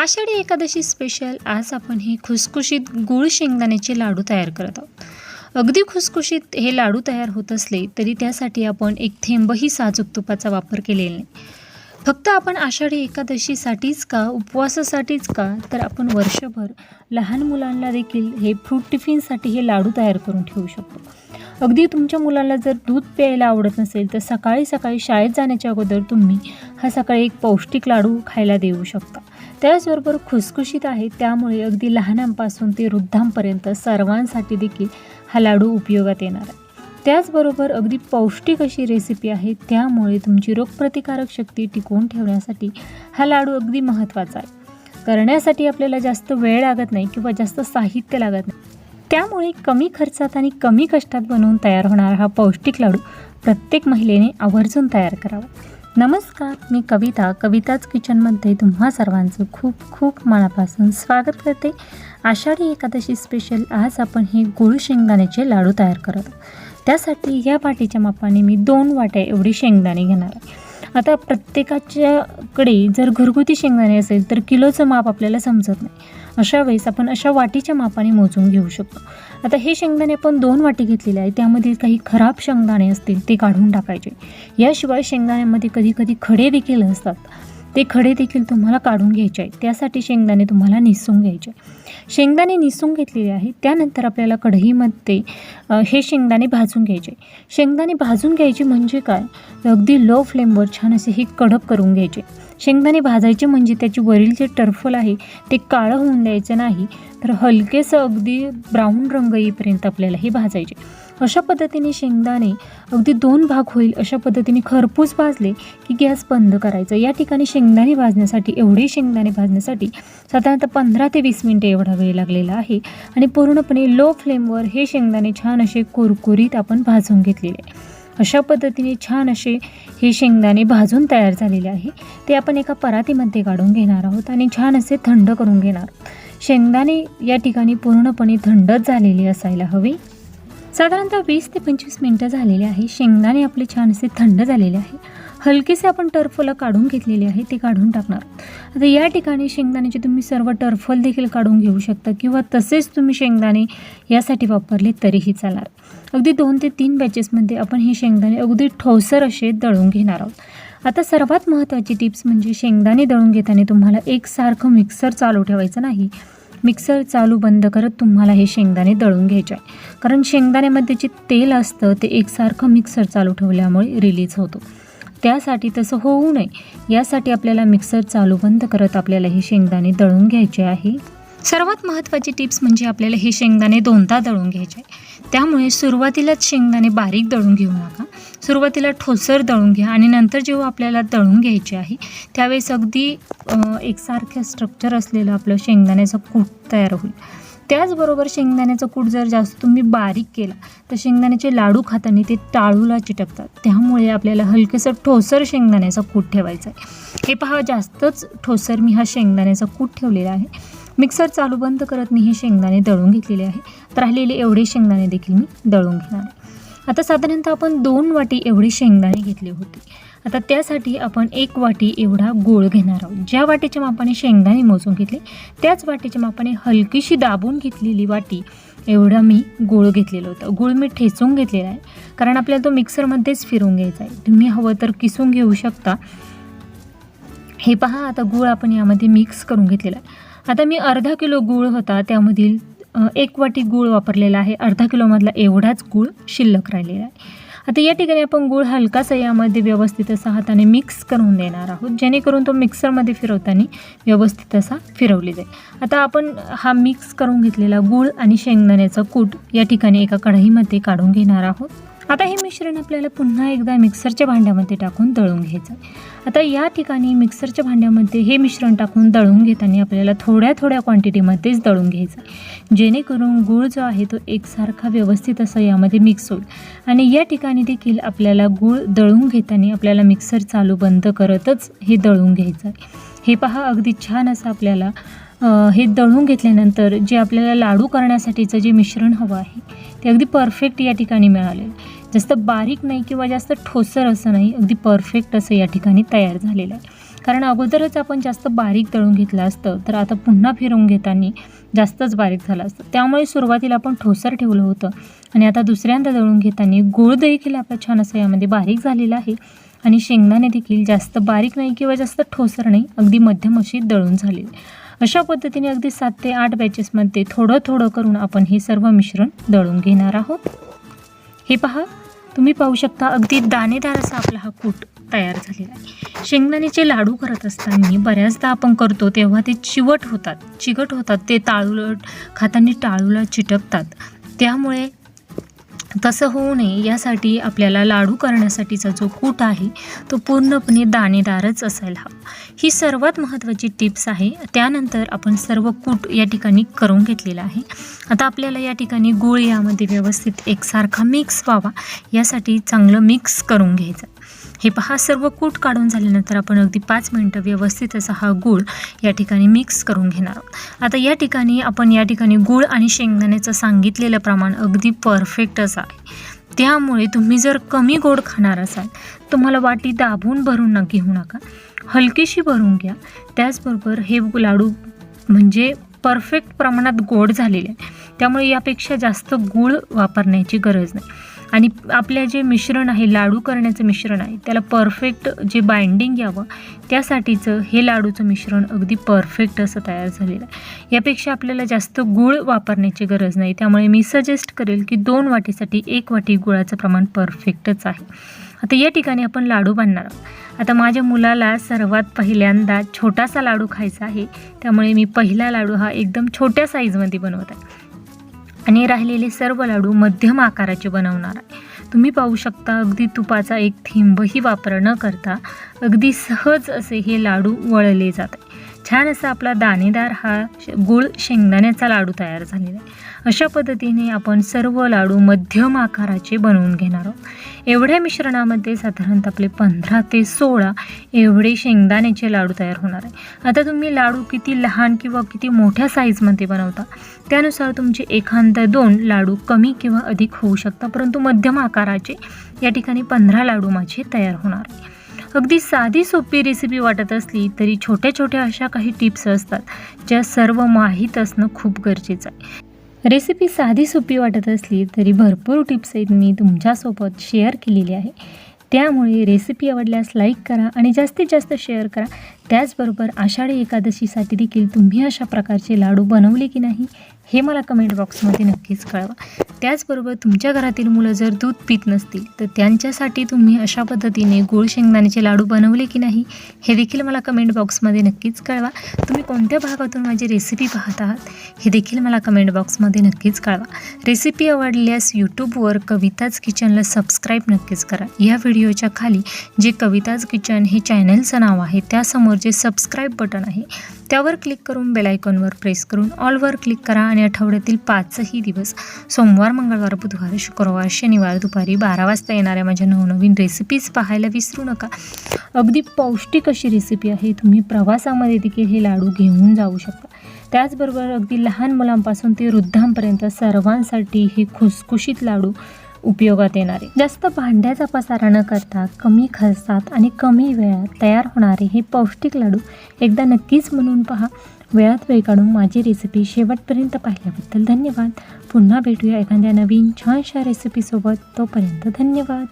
Ashadhi Ekadashi special आज आपण हे खुसखुशीत गुळ शेंगदाण्याचे लाडू तयार करत आहोत. अगदी खुसखुशीत हे लाडू तयार होत असले तरी त्यासाठी आपण एक थेंबही साजूक तुपाचा वापर केलेला नाही. फक्त आपण आषाढी एकादशीसाठीच का उपवासासाठीच का? तर आपण वर्षभर लहान मुलांना देखील हे फ्रूट टिफिनसाठी हे लाडू तयार करून ठेवू शकतो. अगदी तुमच्या मुलाला जर दूध प्यायला आवडत नसेल तर सकाळी सकाळी शाळेत जाण्याच्या अगोदर तुम्ही हा सकाळी एक पौष्टिक लाडू खायला देऊ शकता. त्याचबरोबर खुसखुशीत आहे. त्यामुळे अगदी लहानांपासून ते वृद्धांपर्यंत सर्वांसाठी देखील हा लाडू उपयोगात येणार आहे. त्याचबरोबर अगदी पौष्टिक अशी रेसिपी आहे. त्यामुळे तुमची रोगप्रतिकारक शक्ती टिकवून ठेवण्यासाठी हा लाडू अगदी महत्त्वाचा आहे. करण्यासाठी आपल्याला जास्त वेळ लागत नाही किंवा जास्त साहित्य लागत नाही. त्यामुळे कमी खर्चात आणि कमी कष्टात बनवून तयार होणारा हा पौष्टिक लाडू प्रत्येक महिलेने आवर्जून तयार करावा. नमस्कार मी कविता. कविताच किचनमध्ये तुम्हा सर्वांचं खूप खूप मनापासून स्वागत करते. आषाढी एकादशी स्पेशल आज आपण हे गुळ शेंगदाण्याचे लाडू तयार करत त्यासाठी या वाटीच्या मापाने मी दोन वाट्या एवढी शेंगदाणे घेणार आहे. आता प्रत्येकाच्याकडे जर घरगुती शेंगदाणे असेल तर किलोचं माप आपल्याला समजत नाही. अशा वेळेस आपण अशा वाटीच्या मापाने मोजून घेऊ शकतो. आता हे शेंगदाणे आपण दोन वाटी घेतलेले आहे त्यामधील काही खराब शेंगदाणे असतील ते काढून टाकायचे. याशिवाय शेंगदाण्यामध्ये कधी कधी खडे देखील असतात. ते खडे देखील तुम्हाला काढून घ्यायचे आहे त्यासाठी शेंगदाणे तुम्हाला निसून घ्यायचे शेंगदाणे निसून घेतलेले आहे त्यानंतर आपल्याला कढईमध्ये हे शेंगदाणे भाजून घ्यायचे शेंगदाणे भाजून घ्यायचे म्हणजे काय? अगदी लो फ्लेमवर छान असे हे कडक करून घ्यायचे. शेंगदाणे भाजायचे म्हणजे त्याची वरील जे टर्फल आहे ते काळं होऊन द्यायचं नाही. तर हलकेसं अगदी ब्राऊन रंग येईपर्यंत आपल्याला हे भाजायचे अशा पद्धतीने शेंगदाणे अगदी दोन भाग होईल अशा पद्धतीने खरपूस भाजले की गॅस बंद करायचं. या ठिकाणी शेंगदाणे भाजण्यासाठी एवढे शेंगदाणे भाजण्यासाठी साधारणतः पंधरा ते वीस मिनटे एवढा वेळ लागलेला आहे आणि पूर्णपणे लो फ्लेमवर हे शेंगदाणे छान असे कुरकुरीत आपण भाजून घेतलेले आहे. अशा पद्धतीने छान असे हे शेंगदाणे भाजून तयार झालेले आहे. ते आपण एका परातीमध्ये काढून घेणार आहोत आणि छान असे थंड करून घेणार आहोत. शेंगदाणे या ठिकाणी पूर्णपणे थंडच झालेले असायला हवे. साधारणतः वीस ते पंचवीस मिनटं झालेले आहे. शेंगदाणे आपले छान असे थंड झालेले आहे. हलकेसे आपण टर्फलं काढून घेतलेले आहे ते काढून टाकणार. आता या ठिकाणी शेंगदाण्याचे तुम्ही सर्व टर्फल देखील काढून घेऊ शकता किंवा तसेच तुम्ही शेंगदाणे यासाठी वापरले तरीही चालणार. अगदी दोन ते तीन बॅचेसमध्ये आपण हे शेंगदाणे अगदी ठोसर असे दळून घेणार आहोत. आता सर्वात महत्त्वाची टिप्स म्हणजे शेंगदाणे दळून घेताना तुम्हाला एकसारखं मिक्सर चालू ठेवायचं नाही. मिक्सर चालू बंद करत तुम्हाला हे शेंगदाणे दळून घ्यायचे आहे. कारण शेंगदाण्यामध्ये जे तेल असतं ते एकसारखं मिक्सर चालू ठेवल्यामुळे रिलीज होतो. त्यासाठी तसं होऊ नये. यासाठी आपल्याला मिक्सर चालू बंद करत आपल्याला हे शेंगदाणे दळून घ्यायचे आहे. सर्वात महत्त्वाची टिप्स म्हणजे आपल्याला हे शेंगदाणे दोनदा दळून घ्यायचे आहे. त्यामुळे सुरुवातीलाच शेंगदाणे बारीक दळून घेऊ नका. सुरुवातीला ठोसर दळून घ्या आणि नंतर जेव्हा आपल्याला दळून घ्यायचे आहे त्यावेळेस अगदी एकसारखं स्ट्रक्चर असलेलं आपलं शेंगदाण्याचं कूट तयार होईल. त्याचबरोबर शेंगदाण्याचं कूट जर जास्त तुम्ही बारीक केला तर शेंगदाण्याचे लाडू खाताना ते टाळूला चिटकतात. त्यामुळे आपल्याला हलकेसं ठोसर शेंगदाण्याचा कूट ठेवायचा आहे. हे पहा जास्तच ठोसर मी हा शेंगदाण्याचा कूट ठेवलेला आहे. मिक्सर चालू बंद करत मी हे शेंगदाणे दळून घेतलेले आहे. तर राहिलेले एवढे शेंगदाणे देखील मी दळून घेणार आहे. आता साधारणतः आपण दोन वाटी एवढी शेंगदाणे घेतली होती. आता त्यासाठी आपण एक वाटी एवढा गूळ घेणार आहोत. ज्या वाटीच्या मापाने शेंगदाणे मोजून घेतले त्याच वाटीच्या मापाने हलकीशी दाबून घेतलेली वाटी एवढा मी गूळ घेतलेलं होतं. गूळ मी ठेचून घेतलेला आहे कारण आपल्याला तो मिक्सरमध्येच फिरून घ्यायचा आहे. तुम्ही हवं तर किसून घेऊ शकता. हे पहा आता गूळ आपण यामध्ये मिक्स करून घेतलेला आहे. आता मी अर्धा किलो गूळ होता त्यामधील एक वाटी गूळ वापरलेला आहे. अर्धा किलोमधला एवढाच गूळ शिल्लक राहिलेला आहे. आता या ठिकाणी आपण गूळ हलकासा यामध्ये व्यवस्थित असा हाताने मिक्स करून देणार आहोत. जेणेकरून तो मिक्सरमध्ये फिरवताना व्यवस्थित असा फिरवली जाईल. आता आपण हा मिक्स करून घेतलेला गूळ आणि शेंगदाण्याचा कूट या ठिकाणी एका कढईमध्ये काढून घेणार आहोत. आता हे मिश्रण आपल्याला पुन्हा एकदा मिक्सरच्या भांड्यामध्ये टाकून दळून घ्यायचं आहे. आता या ठिकाणी मिक्सरच्या भांड्यामध्ये हे मिश्रण टाकून दळून घेताना आपल्याला थोड्या थोड्या क्वांटिटीमध्येच दळून घ्यायचं आहे. जेणेकरून गूळ जो आहे तो एकसारखा व्यवस्थित असा यामध्ये मिक्स होईल. आणि या ठिकाणी देखील आपल्याला गूळ दळून घेताना आपल्याला मिक्सर चालू बंद करतच हे दळून घ्यायचं आहे. हे पहा अगदी छान असं आपल्याला हे दळून घेतल्यानंतर जे आपल्याला लाडू करण्यासाठीचं जे मिश्रण हवं आहे ते अगदी परफेक्ट या ठिकाणी मिळालेलं जास्त बारीक नाही किंवा जास्त ठोसर असं नाही अगदी परफेक्ट असं या ठिकाणी तयार झालेलं आहे. कारण अगोदरच आपण जास्त बारीक दळून घेतलं असतं तर आता पुन्हा फिरवून घेताना जास्तच बारीक झालं असतं. त्यामुळे सुरुवातीला आपण ठोसर ठेवलं होतं. आणि आता दुसऱ्यांदा दळून घेताना गूळ देखील आपलं छान असं यामध्ये बारीक झालेला आहे. आणि शेंगदाणे देखील जास्त बारीक नाही किंवा जास्त ठोसर नाही अगदी मध्यम अशी दळून झालेली अशा पद्धतीने अगदी सात ते आठ बॅचेसमध्ये थोडं थोडं करून आपण हे सर्व मिश्रण दळून घेणार आहोत. हे पहा तुम्ही पाहू शकता अगदी दाणेदार असा आपला हा कूट तयार झालेला आहे. शेंगदाण्याचे लाडू करत असताना बऱ्याचदा आपण करतो तेव्हा ते चिवट होतात चिकट होतात ते टाळूला खाताना टाळूला चिटकतात. त्यामुळे तसं होऊ नये. यासाठी आपल्याला लाडू करण्यासाठीचा जो कूट आहे तो पूर्णपणे दाणेदारच असायला हवा. ही सर्वात महत्त्वाची टिप्स आहे. त्यानंतर आपण सर्व कूट या ठिकाणी करून घेतलेला आहे. आता आपल्याला या ठिकाणी गूळ यामध्ये व्यवस्थित एकसारखा मिक्स व्हावा. यासाठी चांगलं मिक्स करून घ्यायचं. हे पहा सर्व कूट काढून झाल्यानंतर आपण अगदी पाच मिनटं व्यवस्थित असा हा गूळ या ठिकाणी मिक्स करून घेणार आहोत. आता या ठिकाणी आपण या ठिकाणी गूळ आणि शेंगदाण्याचं सांगितलेलं प्रमाण अगदी परफेक्ट असं आहे. त्यामुळे तुम्ही जर कमी गोड खाणार असाल तुम्हाला वाटी दाबून भरून न घेऊ नका. हलकीशी भरून घ्या. त्याचबरोबर हे लाडू म्हणजे परफेक्ट प्रमाणात गोड झालेले आहे. त्यामुळे यापेक्षा जास्त गूळ वापरण्याची गरज नाही. आणि आपल्या जे मिश्रण आहे लाडू करण्याचं मिश्रण आहे त्याला परफेक्ट जे बाइंडिंग यावं त्यासाठीचं हे लाडूचं मिश्रण अगदी परफेक्ट असं तयार झालेलं आहे. यापेक्षा आपल्याला जास्त गूळ वापरण्याची गरज नाही. त्यामुळे मी सजेस्ट करेल की दोन वाटीसाठी एक वाटी गुळाचं प्रमाण परफेक्टच आहे. आता या ठिकाणी आपण लाडू बांधणार आहोत. आता माझ्या मुलाला सर्वात पहिल्यांदा छोटासा लाडू खायचा आहे. त्यामुळे मी पहिला लाडू हा एकदम छोट्या साईजमध्ये बनवत आहे. आणि राहिलेले सर्व लाडू मध्यम आकाराचे बनवणार आहे. तुम्ही पाहू शकता अगदी तुपाचा एक थेंबही वापर न करता अगदी सहज असे हे लाडू वळले जात आहे छान असा आपला दाणेदार हा श- गूळ शेंगदाण्याचा लाडू तयार झालेला आहे. अशा पद्धतीने आपण सर्व लाडू मध्यम आकाराचे बनवून घेणार आहोत. एवढ्या मिश्रणामध्ये साधारणतः आपले पंधरा ते सोळा एवढे शेंगदाण्याचे लाडू तयार होणार आहे. आता तुम्ही लाडू किती लहान किंवा किती मोठ्या साईजमध्ये बनवता त्यानुसार तुमचे एखादा दोन लाडू कमी किंवा अधिक होऊ शकतात परंतु मध्यम आकाराचे या ठिकाणी पंधरा लाडू माझे तयार होणार आहे. अगदी साधी सोपी रेसिपी वाटत असली तरी छोट्या छोट्या अशा काही टिप्स असतात ज्या सर्व माहीत असणं खूप गरजेचं आहे. रेसिपी साधी सोपी वाटत असली तरी भरपूर टिप्स आहेत मी तुमच्यासोबत शेअर केलेली आहे. त्यामुळे रेसिपी आवडल्यास लाईक करा आणि जास्तीत जास्त शेअर करा. त्याचबरोबर आषाढी एकादशीसाठी देखील तुम्ही अशा प्रकारचे लाडू बनवले की नाही? हे मला कमेंट बॉक्समध्ये नक्कीच कळवा. त्याचबरोबर तुमच्या घरातील मुलं जर दूध पित नसतील तर त्यांच्यासाठी तुम्ही अशा पद्धतीने गोड शेंगदाण्याचे लाडू बनवले की नाही हे देखील मला कमेंट बॉक्समध्ये नक्कीच कळवा. तुम्ही कोणत्या भागातून माझी रेसिपी पाहत आहात हे देखील मला कमेंट बॉक्समध्ये नक्कीच कळवा. रेसिपी आवडल्यास यूट्यूबवर कविताज किचनला सबस्क्राईब नक्कीच करा. या व्हिडिओच्या खाली जे कविताज किचन हे चॅनलचं नाव आहे त्यासमोर जे सबस्क्राईब बटन आहे त्यावर क्लिक करून बेलायकॉनवर प्रेस करून ऑलवर क्लिक करा आणि आठवड्यातील पाचही दिवस सोमवार मंगळवार बुधवार शुक्रवार शनिवार दुपारी बारा वाजता येणाऱ्या माझ्या नवनवीन रेसिपीज पाहायला विसरू नका. अगदी पौष्टिक अशी रेसिपी आहे. तुम्ही प्रवासामध्ये देखील हे लाडू घेऊन जाऊ शकता. त्याचबरोबर अगदी लहान मुलांपासून ते वृद्धांपर्यंत सर्वांसाठी हे खुसखुशीत लाडू उपयोगात येणारे. जास्त भांड्याचा पसारा न करता कमी खर्चात आणि कमी वेळात तयार होणारे हे पौष्टिक लाडू एकदा नक्कीच म्हणून पहा. वेळात वेळ काढून माझी रेसिपी शेवटपर्यंत पाहिल्याबद्दल धन्यवाद. पुन्हा भेटूया एखाद्या नवीन छानशा रेसिपीसोबत तोपर्यंत धन्यवाद.